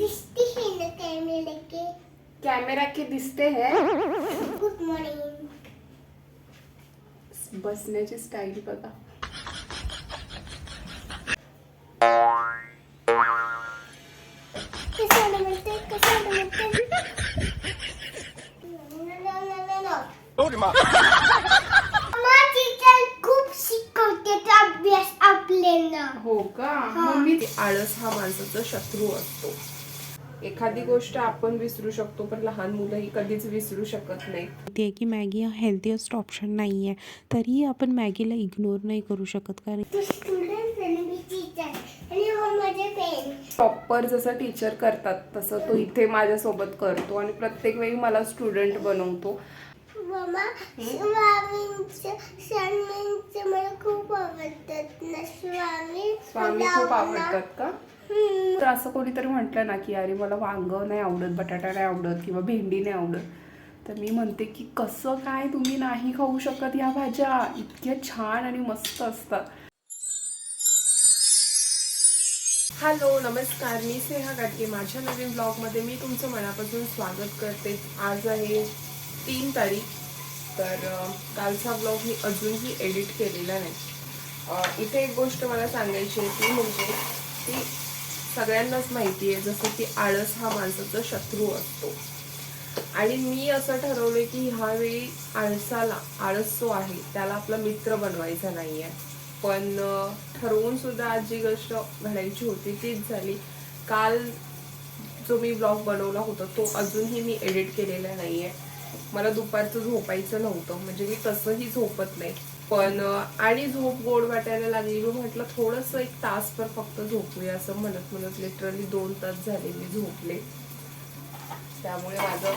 दिसती है ना कैमरे के? कैमरा के दिसते है. गुड मॉर्निंग बसण्याची स्टाईल बघा. म्हणते मम्मा टीचर खूप शिकवते ते अभ्यास आपल्याला. हो का? मग मी आळस हा माणसाचा शत्रू असतो. एखादी गोष्ट आपण विसरू शकतो पण लहान मुलं ही कधीच विसरू शकत नाही आहे की मॅगी हा हेल्दीएस्ट ऑप्शन नाही आहे तरीही आपण मॅगीला इग्नोर नाही करू शकत कारण तू स्टुडंट आणि मी टीचर आणि हा माझे पेन प्रॉपर जसं टीचर करतात तसं तो इथे माझ्यासोबत करतो आणि प्रत्येक वेळी मला स्टुडंट बनवतो मम्मा स्वामींचं स्वामींचं मला खूप आवडतात ना स्वामी खूप आवडतात. का. तर असं कोणीतरी म्हटलं ना की अरे मला वांग नाही आवडत बटाटा नाही आवडत किंवा भेंडी नाही आवडत. तर मी म्हणते की कसं काय तुम्ही नाही खाऊ शकत या भाज्या? इतक्या छान आणि मस्त असतात. हॅलो नमस्कार. मी स्नेहा गाडगे. माझ्या नवीन ब्लॉगमध्ये मी तुमचं मनापासून स्वागत करते. आज आहे तीन तारीख तर कालचा ब्लॉग मी अजूनही एडिट केलेला नाही. इथे एक गोष्ट मला सांगायची आहे ती म्हणजे ती सगळ्यांनाच माहिती आहे जसं की आळस हा माणसाचा शत्रू असतो. आणि मी असं ठरवलं की ह्यावेळी आळसाला आळस जो आहे त्याला आपला मित्र बनवायचा नाही आहे पण ठरवून सुद्धा आज जी गोष्ट घडायची होती तीच झाली. काल जो मी ब्लॉग बनवला होता तो अजूनही मी एडिट केलेला नाही आहे मला दुपारचं झोपायचं नव्हतं म्हणजे मी तसंही झोपत नाही. पण आणि झोप गोड वाटायला लागली. मी म्हटलं थोडंसं एक तासभर फक्त झोपूया असं म्हणत म्हणत लिटरली दोन तास झाले मी झोपले. त्यामुळे माझं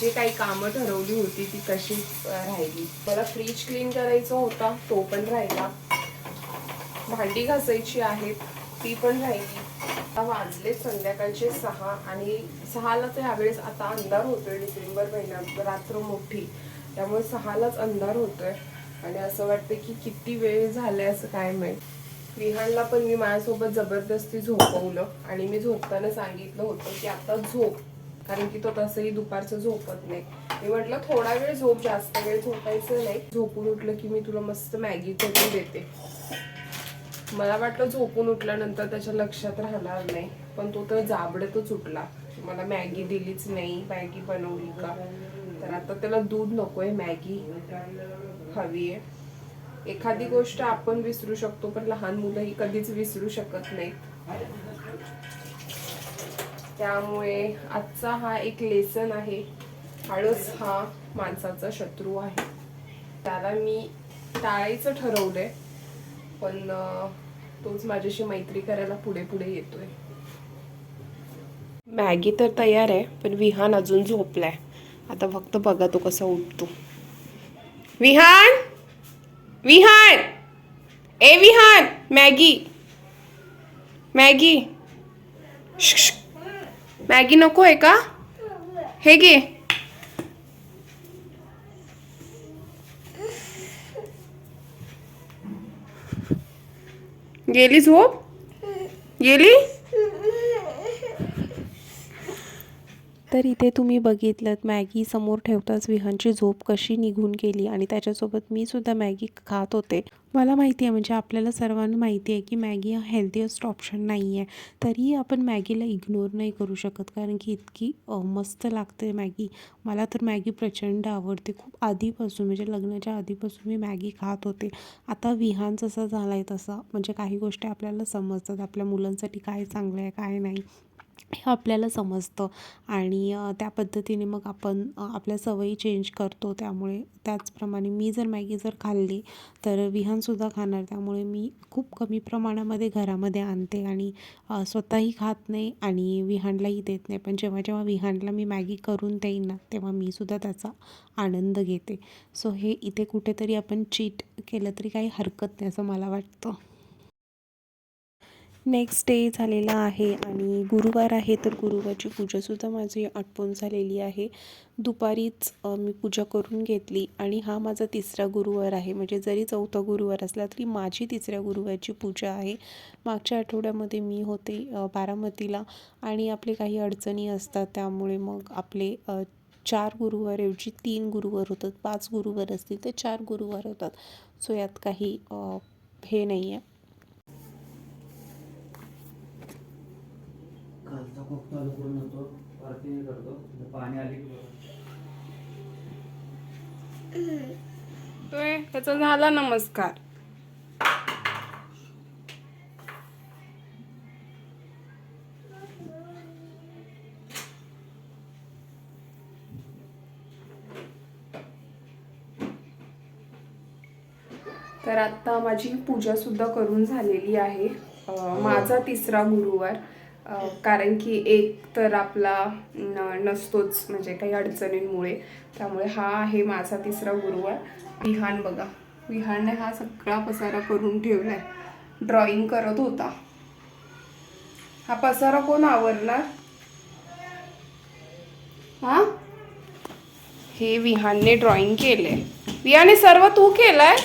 जे काही कामं ठरवली होती ती कशी राहिली. मला फ्रीज क्लीन करायचा होता तो पण राहिला. भांडी घासायची आहेत ती पण राहिली. आता वाजले संध्याकाळचे सहा आणि सहाला तर ह्यावेळेस आता अंधार होतोय डिसेंबर महिन्यात रात्र मोठी. त्यामुळे सहालाच अंधार होतोय. आणि असं वाटतं की किती वेळ झालाय असं काय माहीत. विहानला पण मी माझ्यासोबत जबरदस्ती झोपवलं. आणि मी झोपताना सांगितलं होतं की आता झोप. कारण की तो तसंही दुपारचं झोपत नाही. मी म्हटलं थोडा वेळ झोप जास्त वेळ झोपायचं नाही. झोपून उठलं की मी तुला मस्त मॅगी करून देते. मला वाटलं झोपून उठल्यानंतर त्याच्या लक्षात राहणार नाही. पण तो तर जाबडतच उठला. मला मॅगी दिलीच नाही. मॅगी बनवली का? तर आता त्याला दूध नकोय मॅगी हवी आहे. एखादी गोष्ट आपण विसरू शकतो पण लहान मुलं ही कधीच विसरू शकत नाहीत. त्यामुळे आजचा हा एक लेसन आहे. आळस हा माणसाचा शत्रू आहे. त्याला मी टाळायचं ठरवलंय पण तोच माझ्याशी मैत्री करायला पुढे पुढे येतोय. मॅगी तर तयार आहे पण विहान अजून झोपलाय. आता फक्त बघा तो कसा उठतो. विहान विहान. ए विहान मॅगी. मॅगी. मॅगी नको आहे का? हे घे. गेली झोप? गेली? तर इथे तुम्ही बघितलं मॅगी समोर ठेवताच विहानची झोप कशी निघून गेली आणि त्याच्यासोबत मी सुद्धा मॅगी खात होते. मला माहिती आहे म्हणजे आपल्याला सर्वांना माहिती आहे की मॅगी हा हेल्दीएस्ट ऑप्शन नाही आहे तरीही आपण मॅगीला इग्नोर नाही करू शकत कारण की इतकी मस्त लागते मॅगी. मला तर मॅगी प्रचंड आवडते. खूप आधीपासून म्हणजे लग्नाच्या आधीपासून मी मॅगी खात होते. आता विहान जसा झाला आहे तसा म्हणजे काही गोष्टी आपल्याला समजतात आपल्या मुलांसाठी काय चांगलं आहे काय नाही. हे आपल्याला समजतं. आणि त्या पद्धतीने मग आपण आपल्या सवयी चेंज करतो. त्यामुळे त्याचप्रमाणे मी जर मॅगी जर खाल्ली तर विहानसुद्धा खाणार. त्यामुळे मी खूप कमी प्रमाणामध्ये घरामध्ये आणते. आणि स्वतःही खात नाही आणि विहानलाही देत नाही. पण जेव्हा जेव्हा विहानला मी मॅगी करून देईन ना तेव्हा मी सुद्धा त्याचा आनंद घेते. सो हे इथे कुठेतरी आपण चीट केलं तरी काही हरकत नाही असं मला वाटतं. नेक्स्ट डे झालेला आहे आणि गुरुवार आहे तर गुरुवारची पूजासुद्धा माझी आटपून झालेली आहे. दुपारीच मी पूजा करून घेतली आणि हा माझा तिसरा गुरुवार आहे. म्हणजे जरी चौथा गुरुवार असला तरी माझी तिसऱ्या गुरुवारची पूजा आहे. मागच्या आठवड्यामध्ये मी होते बारामतीला आणि आपले काही अडचणी असतात त्यामुळे मग आपले चार गुरुवारऐवजी तीन गुरुवार होतात. पाच गुरुवार असतील तर चार गुरुवार होतात. सो यात काही हे नाही आहे खालचा कोक चालू करून होतो वरती हे करतो पाणी आले की त्याचा झाला नमस्कार. तर आत्ता माझी पूजासुद्धा करून झालेली आहे माझा तिसरा गुरुवार. कारण की एक तर आपला न नसतोच म्हणजे काही अडचणींमुळे. त्यामुळे हा आहे माझा तिसरा गुरुवार. विहान बघा. विहानने हा सगळा पसारा करून ठेवला आहे ड्रॉइंग करत होता. हा पसारा कोण आवरणार? हा? हे विहानने ड्रॉइंग केलंय. विहाने सर्व तू केलंय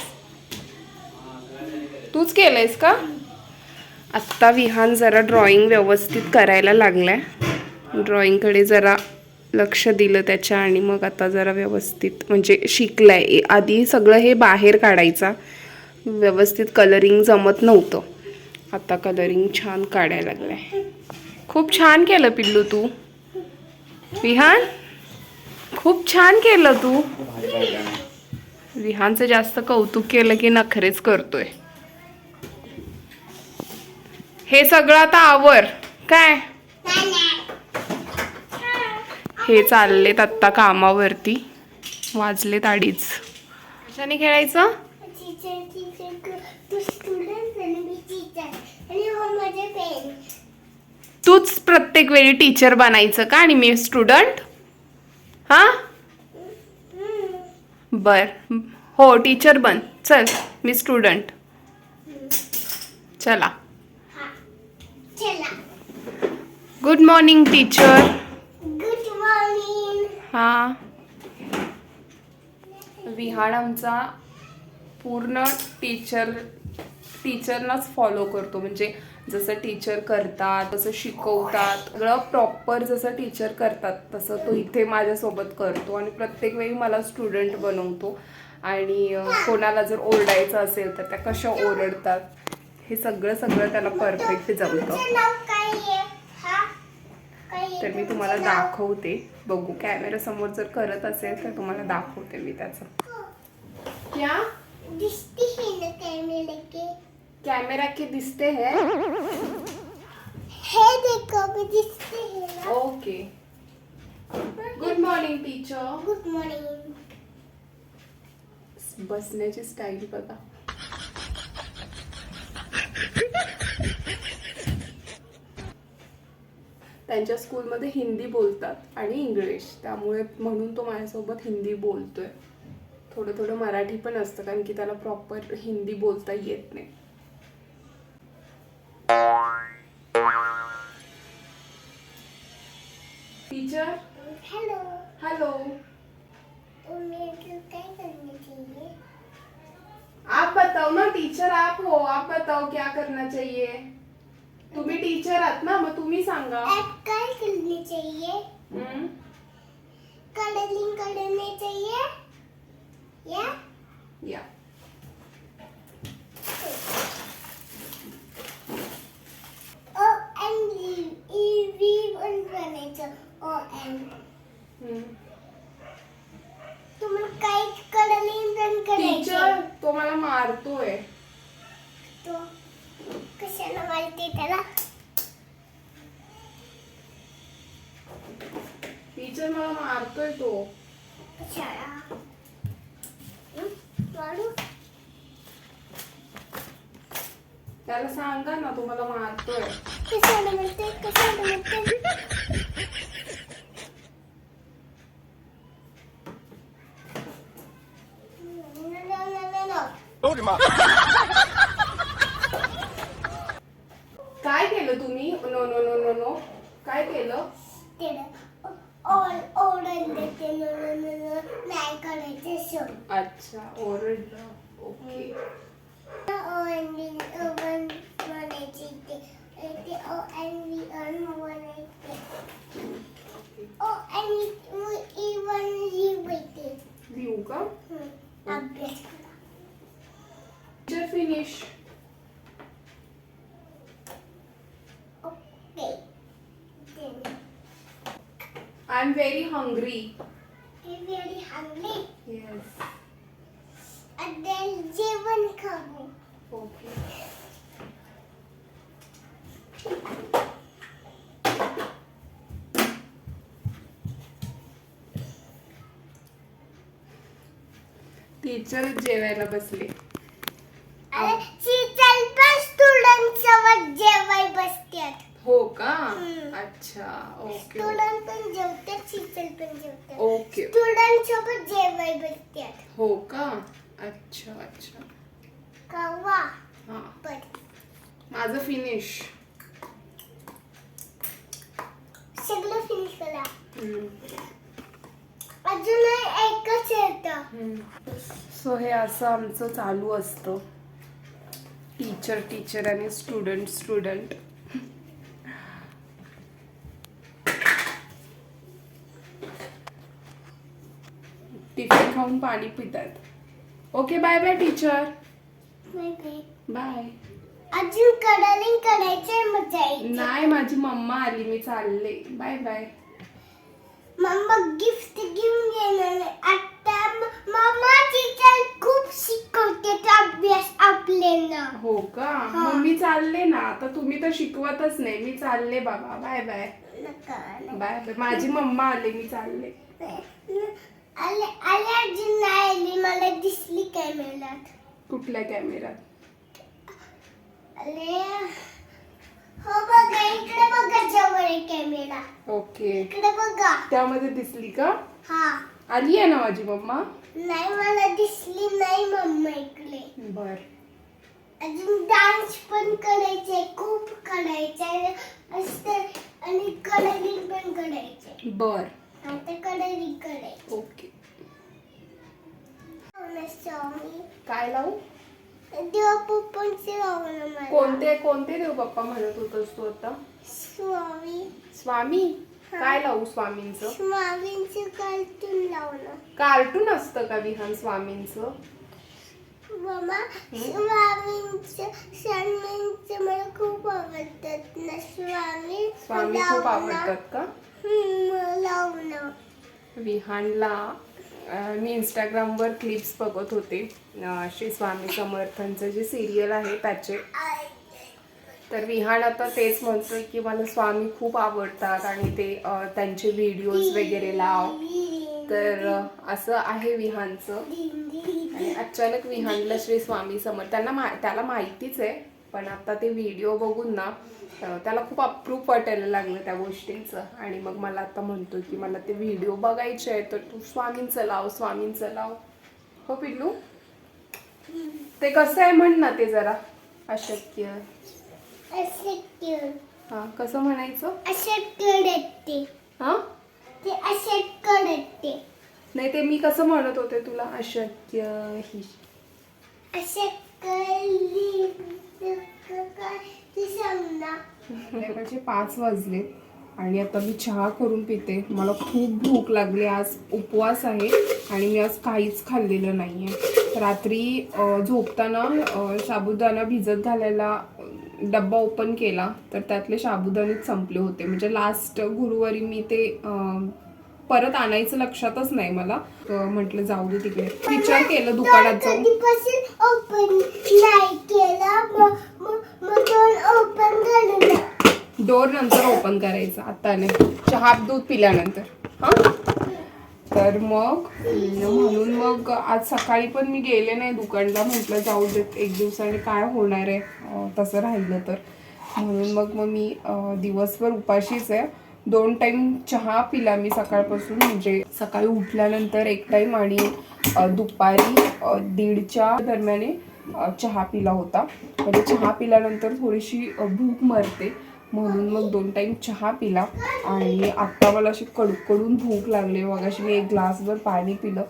तूच केलंयस का? आत्ता विहान जरा ड्रॉइंग व्यवस्थित करायला लागलाय. ड्रॉइंगकडे जरा लक्ष दिलं त्याच्या आणि मग आता जरा व्यवस्थित म्हणजे शिकलाय. ए- आधी सगळं हे बाहेर काढायचा. व्यवस्थित कलरिंग जमत नव्हतं. आता कलरिंग छान काढायला लागलाय. खूप छान केलं पिल्लू तू. विहान खूप छान केलं तू. विहानचं जास्त कौतुक केलं की नखरेच करतोय. हे सगळं आता आवर. काय? हे चाललेत आत्ता कामावरती. वाजलेत अडीच. कशाने खेळायचं? तूच प्रत्येक वेळी टीचर बनायचं का? आणि मी स्टुडंट हा? बर. हो टीचर बन. चल मी स्टुडंट चला. Good morning teacher good morning हा. विहान आमचा पूर्ण टीचर टीचरनाच फॉलो करतो. म्हणजे जसं टीचर करतात तसं शिकवतात सगळं प्रॉपर जसं टीचर करतात तसं तो इथे माझ्यासोबत करतो. आणि प्रत्येक वेळी मला स्टुडंट बनवतो. आणि कोणाला जर ओरडायचं असेल तर त्या कशा ओरडतात हे सगळं सगळं त्याला परफेक्ट जमतं तुझं नाव काय आहे हा काय आहे तर मी तुम्हाला दाखवते. बघू कॅमेरा समोर जर करत असेल तर तुम्हाला दाखवते मी त्याचं. क्या? दिसती है ना कैमरे के कॅमेरा के दिसते है? हे देखो अभी दिसते है ना. Okay good morning teacher good morning बसण्याची स्टाईल बघा. त्यांच्या स्कूलमध्ये हिंदी बोलतात आणि इंग्लिश. त्यामुळे म्हणून तो माझ्यासोबत हिंदी बोलतोय. थोडं थोडं मराठी पण असतं कारण की त्याला प्रॉपर हिंदी बोलता येत नाही. टीचर हेलो हॅलो आप बताओ ना टीचर आप हो आप बताओ क्या करना चाहिए? तुम्ही टीचर आहात ना मग तुम्ही सांगा. क्या करनी चाहिए? हम्म? कलरिंग करने चाहिए? या. या. ओ ई बनायचं ओ एन हम्म. तुम्हाला करायचं? टीचर तो मला मारतोय. तो कशाला मारते त्याला? टीचर मला मारतोय तो. कशाला? हं? मारू? त्याला सांगा ना तो मला मारतोय. कशाला म्हणते कशाला म्हणते No, no, no, no, no. काय काय ते ओ एन व्ही एन म्हणायचे ओ एन व्ही वन लिहायचे लिहू का? अभ्यास करा. Picture finish okay I am very hungry very hungry yes आता जेवण खाऊ ओके टीचर जेवायला बसले. अरे शीतल पण स्टुडंट सोबत जेवाय बसतात हो का हम्म. अच्छा ओके स्टुडंट पण जेवतात शीतल पण जेवतात. ओके. स्टुडंट सोबत जेवाय बसतात. हो का? अच्छा अच्छा. कवा हा. पण माझं फिनिश सगळं फिनिश करा. अजून एकच येतं. सो हे असं आमचं चालू असतं. टीचर टीचर आणि स्टुडंट स्टुडंट टिफिन खाऊन पाणी पितात. Okay bye bye teacher bye अजून मजा येईल नाही माझी मम्मा आली मी चालले. बाय बाय मम्मा गिफ्ट घेऊन येणार. आता मम्मा टीचर खूप शिकवते अभ्यास आपल्याला. हो का? मग मी चालले ना. आता तुम्ही तर शिकवतच नाही. मी चालले बाबा. बाय बाय बाय बाय माझी मम्मा आली मी चालले. अजून नाही आली. मला दिसली कॅमेऱ्यात कुठल्या कॅमेऱ्यात अरे हो बघा इकडे बघा जवळ आहे कॅमेरा ओके. इकडे बघा. त्यामध्ये दिसली का? हा. आली आहे ना माझी मम्मा? नाही मला दिसली नाही मम्मा इकडे. बर. अजून डान्स पण करायचे खूप करायचे असतं आणि कलरिंग पण करायचे बर. आता कलरिंग करायचे ओके. स्वामी. काय लावू? देवा पप्पांचे लावलं मला कोणते कोणते देव बाप्पा म्हणत होतस तू आता? स्वामी. स्वामी? काय लावू स्वामींचं? स्वामींचे कार्टून लावलं. कार्टून असतं का विहान स्वामींचं? मामा स्वामींचं स्वामींचं मला खूप आवडतात ना. स्वामी स्वामी खूप आवडतात का? हम्म, विहानला मी इंस्टाग्रामवर क्लिप्स बघत होते. श्री स्वामी समर्थांचं जे सिरियल आहे त्याचे. तर विहान आता तेच म्हणतोय की मला स्वामी खूप आवडतात आणि ते त्यांचे व्हिडिओज वगैरे लाव. तर असं आहे विहानचं आणि अचानक विहानला श्री स्वामी समर्थ त्यांना मा त्याला माहितीच आहे. पण आता ते व्हिडिओ बघून ना त्याला खूप अप्रूप वाटायला लागलं त्या गोष्टींचं. आणि मग मला आता म्हणतो की मला ते व्हिडिओ बघायचे आहे तर तू स्वामींचं लाव स्वामींचं लाव. हो पिल्लू? ते कसं आहे म्हण ना ते जरा अशक्य. अशक्य. हा कसं म्हणायचं? अशक्य ते हा? ते अशक्य नाही ते मी कसं म्हणत होते तुला? अशक्य ही. अशक्य संध्याकाळचे पाच वाजले आणि आता मी चहा करून पिते. मला खूप भूक लागली. आज उपवास आहे आणि मी आज काहीच खाल्लेलं नाही आहे रात्री झोपताना साबुदाणा भिजत घालायला डब्बा ओपन केला तर त्यातले साबुदाणेच संपले होते. म्हणजे लास्ट गुरुवारी मी ते परत आणायचं लक्षातच नाही मला. म्हटलं जाऊ दे तिकडे. विचार केलं दुकानात जाऊन. डोर नंतर ओपन करायचं. आता नाही. चहा दूध पिल्यानंतर. हा? तर मग म्हणून मग आज सकाळी पण मी गेले नाही दुकानला. म्हटलं जाऊ देत एक दिवसाने काय होणार आहे? तसं राहिलं तर. म्हणून मग मग मी दिवसभर उपाशीच आहे. दोन टाइम चहा पिला मी सकाळपासून. म्हणजे सकाळी उठल्यानंतर एक टाइम आणि दुपारी दीडच्या दरम्याने चहा पिला होता. म्हणजे चहा पिल्यानंतर थोडीशी भूक मरते. म्हणून मग दोन टाईम चहा पिला. आणि आत्ता मला अशी कडकडून भूक लागली. मग अशी मी एक ग्लासभर पाणी पिलं.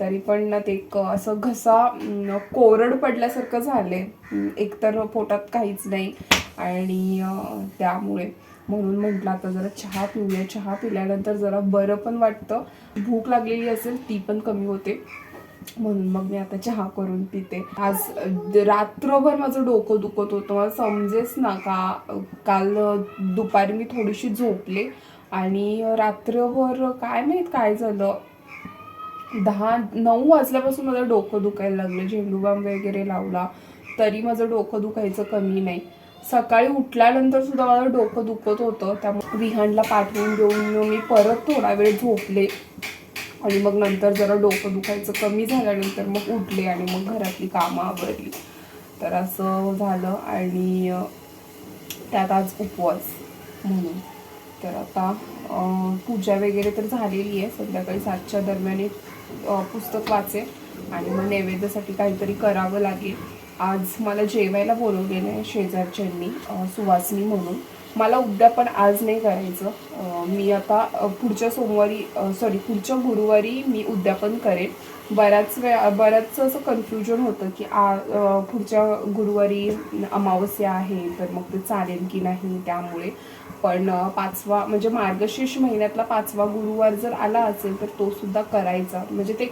तरी पण ना ते एक असं घसा कोरड पडल्यासारखं झाले एकतर पोटात काहीच नाही. आणि त्यामुळे म्हणून म्हटलं आता जरा चहा पिऊया. चहा पिल्यानंतर जरा बरं पण वाटतं. भूक लागलेली असेल ती पण कमी होते. म्हणून मग मी आता चहा करून पिते. आज रात्रभर माझं डोकं दुखत होतं. मला समजेच ना का काल दुपारी मी थोडीशी झोपले. आणि रात्रभर काय माहीत काय झालं. दहा नऊ वाजल्यापासून माझं डोकं दुखायला लागलं. झेंडूबाम वगैरे लावला. तरी माझं डोकं दुखायचं कमी नाही. सकाळी उठल्यानंतर सुद्धा माझं डोकं दुखत होतं. त्यामुळे विहानला पाठवून देऊन मी परत थोडा वेळ झोपले. आणि मग नंतर जरा डोकं दुखायचं कमी झाल्यानंतर मग उठले आणि मग घरातली कामं आवरली. तर असं झालं आणि त्यात आज उपवास म्हणून. तर आता पूजा वगैरे तर झालेली आहे. संध्याकाळी सातच्या दरम्यान एक पुस्तक वाचे आणि मग नैवेद्यासाठी काहीतरी करावं लागेल. आज मला जेवायला बोलवलेलं आहे शेजारच्यांनी सुवासनी म्हणून. मला उद्यापन आज नाही करायचं. मी आता पुढच्या सोमवारी सॉरी पुढच्या गुरुवारी मी उद्यापन करेन. बऱ्याच वेळा बऱ्याच असं कन्फ्युजन होतं की आ पुढच्या गुरुवारी अमावस्या आहे तर मग ते चालेल की नाही त्यामुळे. पण पाचवा म्हणजे मार्गशीर्ष महिन्यातला पाचवा गुरुवार जर आला असेल तर तो सुद्धा करायचा. म्हणजे ते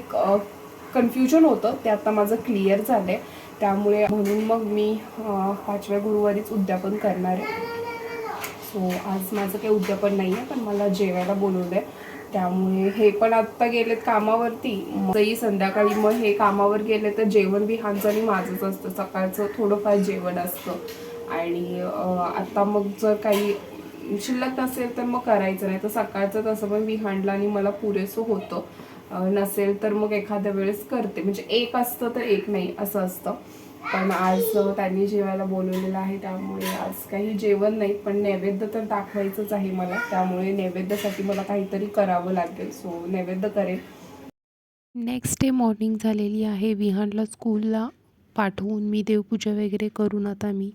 कन्फ्युजन होतं. ते आता माझं क्लिअर झालं आहे त्यामुळे म्हणून मग मी पाचव्या गुरुवारीच उद्यापन करणार आहे. सो आज माझं काही उद्यापन नाही आहे पण मला जेवायला बोलवलं आहे त्यामुळे हे पण आत्ता गेलेत कामावरती. मगही संध्याकाळी मग हे कामावर गेले तर जेवण विहानचं आणि माझंच असतं. सकाळचं थोडंफार जेवण असतं. आणि आत्ता आता मग जर काही शिल्लक नसेल तर मग करायचं नाही. तर सकाळचं तसं पण विहांडला आणि मला पुरेसं होतं. नसेल तर मग एखाद्या वेळेस करते. म्हणजे एक असतं तर एक नाही असं असतं. पण आज त्यांनी जेवायला बोलवलेलं आहे त्यामुळे आज काही जेवण नाही. पण नैवेद्य तर दाखवायचंच आहे मला. त्यामुळे नैवेद्यासाठी मला काहीतरी करावं लागेल. सो नैवेद्य करेल नेक्स्ट डे मॉर्निंग झालेली आहे. विहानला स्कूलला पाठवून मी देवपूजा वगैरे करून आता मी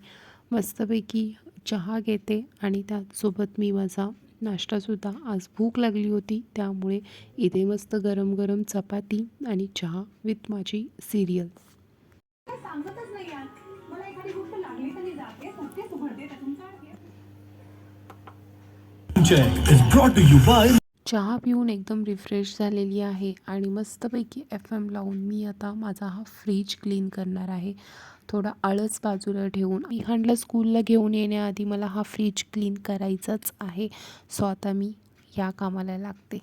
मस्तपैकी चहा घेते आणि त्याचसोबत मी माझा नाश्तासुद्धा आज भूक लागली होती त्यामुळे इथे मस्त गरम गरम चपाती आणि चहा विथ माझी serial is brought to you by चहा पिऊन एकदम रिफ्रेश झालेली आहे आणि मस्तपैकी एफ एम लावून मी आता माझा हा फ्रीज क्लीन करणार आहे. थोडा आळस बाजूला ठेवून. विहानला स्कूलला घेऊन येण्याआधी मला हा फ्रीज क्लीन करायचाच आहे. सो आता मी या कामाला लागते.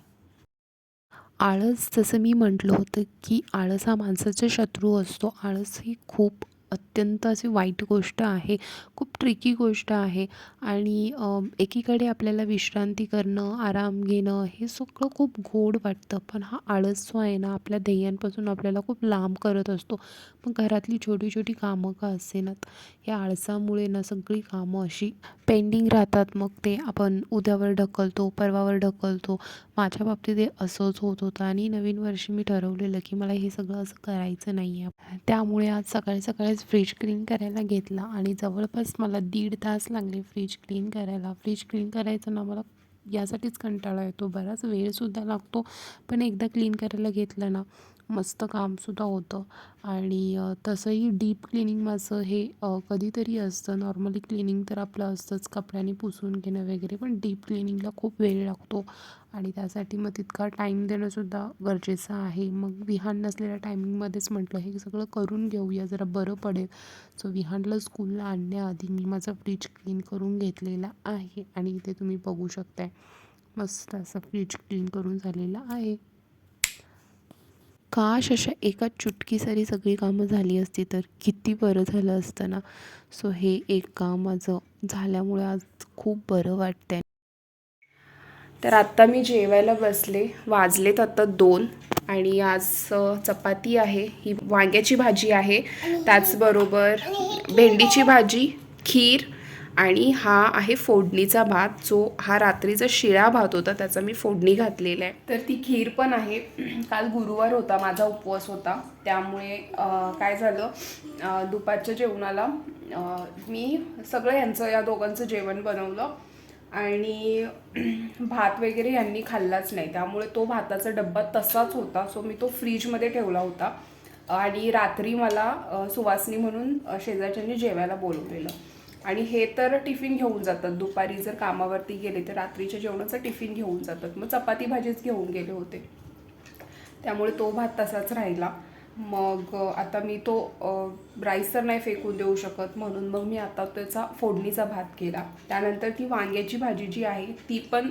आळस जसं मी म्हटलं होतं की आळस हा माणसाचा शत्रू असतो. आळस ही खूप अत्यंत अशी वाईट गोष्ट आहे खूप ट्रिकी गोष्ट आहे आणि एकीकडे आपल्याला विश्रांती करणं आराम घेणं हे सगळं खूप गोड वाटतं. पण हा आळस जो आहे ना आपल्या ध्येयांपासून आपल्याला खूप लांब करत असतो. मग घरातली छोटी छोटी कामं का असेनात या आळसामुळे ना सगळी कामं अशी पेंडिंग राहतात. मग ते आपण उद्यावर ढकलतो परवावर ढकलतो. माझ्या बाबतीत हे असंच होत होतं आणि नवीन वर्षी मी ठरवलेलं की मला हे सगळं असं करायचं नाही आहे त्यामुळे आज सकाळी सकाळी लगेच फ्रीज क्लीन करायला घेतला आणि जवळपास मला दीड तास लागले फ्रीज क्लीन करायला. फ्रीज क्लीन करायचं ना मला यासाठीच कंटाळा येतो. बराच वेळसुद्धा लागतो पण एकदा क्लीन करायला घेतलं ना मस्त कामसुद्धा होतं. आणि तसंही डीप क्लिनिंग माझं हे कधीतरी असतं. नॉर्मली क्लिनिंग तर आपलं असतंच कपड्याने पुसून घेणं वगैरे पण डीप क्लिनिंगला खूप वेळ लागतो. आणि त्यासाठी मग तितका टाईम देणंसुद्धा गरजेचं आहे. मग विहान नसलेल्या टायमिंगमध्येच म्हटलं हे सगळं करून घेऊया जरा बरं पडेल. सो विहानला स्कूलला आणण्याआधी मी माझा फ्रीज क्लीन करून घेतलेला आहे. आणि इथे तुम्ही बघू शकताय मस्त असं फ्रीज क्लीन करून झालेलं आहे. काश अशा एका चुटकीसारी सगळी कामं झाली असती तर किती बरं झालं असतं ना? सो हे एक काम माझं झाल्यामुळे आज खूप बरं वाटतंय. तर आत्ता मी जेवायला बसले. वाजलेत आत्ता दोन आणि आज चपाती आहे. ही वांग्याची भाजी आहे. त्याचबरोबर भेंडीची भाजी खीर आणि हा आहे फोडणीचा भात. जो हा रात्रीचा शिळा भात होता त्याचा मी फोडणी घातलेला आहे. तर ती खीर पण आहे. काल गुरुवार होता माझा उपवास होता. त्यामुळे काय झालं दुपारच्या जेवणाला मी सगळं यांचं या दोघांचं जेवण बनवलं. आणि भात वगैरे यांनी खाल्लाच नाही. त्यामुळे तो भाताचा डब्बा तसाच होता. सो मी तो फ्रीजमध्ये ठेवला होता. आणि रात्री मला सुवासनी म्हणून शेजारच्यांनी जेवायला बोलवलेलं. आणि हे तर टिफिन घेऊन जातात. दुपारी जर कामावरती गेले तर रात्रीच्या जेवणाचं टिफिन घेऊन जातात. मग चपाती भाजीच घेऊन गेले होते. त्यामुळे तो भात तसाच राहिला. मग आता मी तो राईस तर नाही फेकून देऊ शकत. म्हणून मग मी आता त्याचा फोडणीचा भात केला. त्यानंतर ती वांग्याची भाजी जी आहे ती पण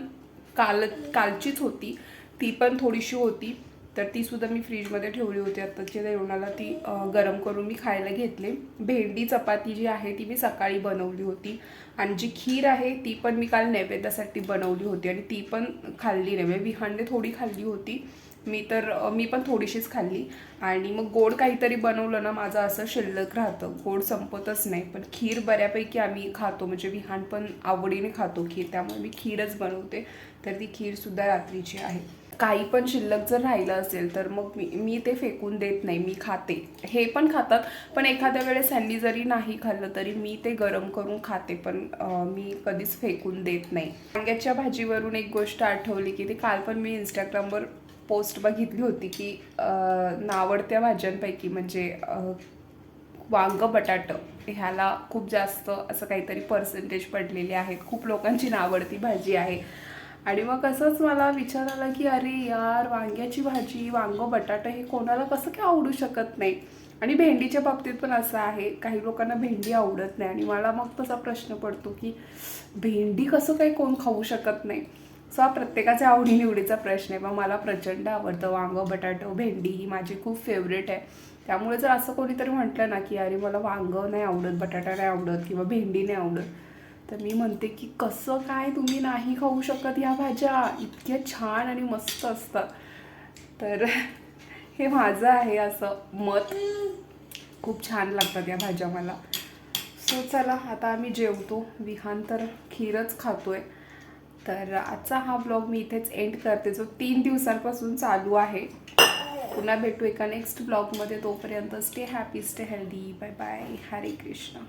काल कालचीच होती. ती पण थोडीशी होती. तर ती सुद्धा मी फ्रीजमध्ये ठेवली होती आत्ताच्या जेवणाला. ती गरम करून मी खायला घेतले. भेंडी चपाती जी आहे ती मी सकाळी बनवली होती. आणि जी खीर आहे ती पण मी काल नैवेद्यासाठी बनवली होती आणि ती पण खाल्ली नाही. म्हणजे थोडी खाल्ली होती. मी तर मी पण थोडीशीच खाल्ली. आणि मग गोड काहीतरी बनवलं ना माझं असं शिल्लक राहतं. गोड संपतच नाही. पण खीर बऱ्यापैकी आम्ही खातो. म्हणजे विहान पण आवडीने खातो खीर. त्यामुळे मी खीरच बनवते. तर ती खीरसुद्धा रात्रीची आहे. काही पण शिल्लक जर राहिलं असेल तर मग मी मी ते फेकून देत नाही मी खाते. हे पण खातात पण एखाद्या वेळेस ह्यांनी जरी नाही खाल्लं तरी मी ते गरम करून खाते पण मी कधीच फेकून देत नाही. वांग्याच्या भाजीवरून एक गोष्ट आठवली की ते काल पण मी इंस्टाग्रामवर पोस्ट बघितली होती की नावडत्या भाज्यांपैकी म्हणजे वांग बटाटं ह्याला खूप जास्त असं काहीतरी पर्सेंटेज पडलेले आहेत. खूप लोकांची नावडती भाजी आहे. आणि मग असंच मला विचार आला की अरे यार वांग्याची भाजी वांगं बटाटा हे कोणाला कसं काय आवडू शकत नाही? आणि भेंडीच्या बाबतीत पण असं आहे काही लोकांना भेंडी आवडत नाही. आणि मला मग तसा प्रश्न पडतो की भेंडी कसं काही कोण खाऊ शकत नाही? सो हा प्रत्येकाच्या आवडीनिवडीचा प्रश्न आहे. मग मला प्रचंड आवडतं वांगं बटाटो भेंडी ही माझी खूप फेवरेट आहे. त्यामुळे जर असं कोणीतरी म्हटलं ना की अरे मला वांगं नाही आवडत बटाटा नाही आवडत किंवा भेंडी नाही आवडत तर मी म्हणते की कसं काय तुम्ही नाही खाऊ शकत ह्या भाज्या? इतक्या छान आणि मस्त असतात. तर हे माझं आहे असं मत. खूप छान लागतात या भाज्या मला. सो चला आता आम्ही जेवतो. विहान तर खीरच खातोय. तर आजचा हा ब्लॉग मी इथेच एंड करते. जो तीन दिवसांपासून चालू आहे. पुन्हा भेटू एका नेक्स्ट ब्लॉगमध्ये तोपर्यंत stay happy stay healthy bye bye Hare Krishna